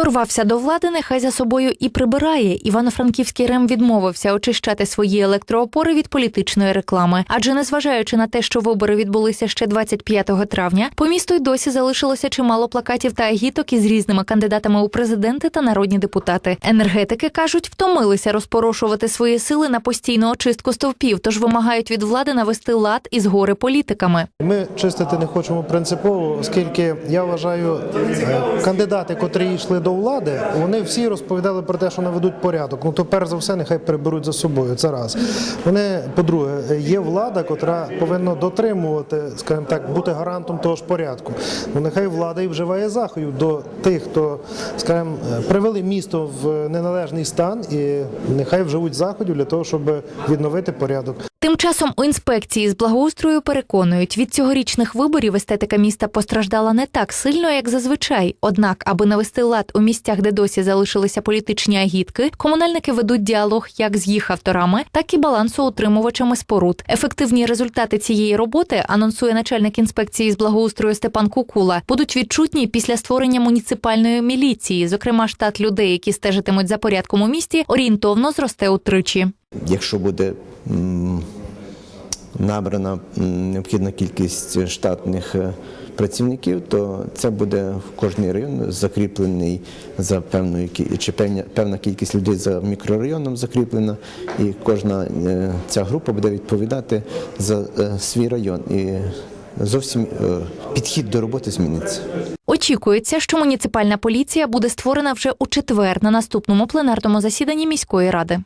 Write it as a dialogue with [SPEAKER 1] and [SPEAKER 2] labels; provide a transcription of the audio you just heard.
[SPEAKER 1] Хто рвався до влади, нехай за собою і прибирає. Івано-Франківський РЕМ відмовився очищати свої електроопори від політичної реклами. Адже незважаючи на те, що вибори відбулися ще 25 травня, по місту й досі залишилося чимало плакатів та агіток із різними кандидатами у президенти та народні депутати. Енергетики кажуть, втомилися розпорошувати свої сили на постійну очистку стовпів, тож вимагають від влади навести лад із гори політиками.
[SPEAKER 2] Ми чистити не хочемо принципово, оскільки я вважаю, е, кандидати, котрі йшли до влади, вони всі розповідали про те, що наведуть порядок. Ну то перш за все, нехай приберуть за собою. Це раз. Вони, по-друге, є влада, котра повинна дотримувати, скажімо так, бути гарантом того ж порядку. Ну нехай влада і вживає заходів до тих, хто, скажімо, привели місто в неналежний стан, і нехай вживуть заходів для того, щоб відновити порядок.
[SPEAKER 1] Тим часом у інспекції з благоустрою переконують, від цьогорічних виборів естетика міста постраждала не так сильно, як зазвичай. Однак, аби навести лад у місцях, де досі залишилися політичні агітки, комунальники ведуть діалог як з їх авторами, так і балансоутримувачами споруд. Ефективні результати цієї роботи анонсує начальник інспекції з благоустрою Степан Кукула. Будуть відчутні після створення муніципальної міліції. Зокрема, штат людей, які стежитимуть за порядком у місті, орієнтовно зросте утричі.
[SPEAKER 3] Якщо буде набрана необхідна кількість штатних е, працівників, то це буде в кожний район закріплений за певною чи певна, певна кількість людей за мікрорайоном закріплена, і кожна е, ця група буде відповідати за е, свій район. І зовсім підхід до роботи зміниться.
[SPEAKER 1] Очікується, що муніципальна поліція буде створена вже у четвер на наступному пленарному засіданні міської ради.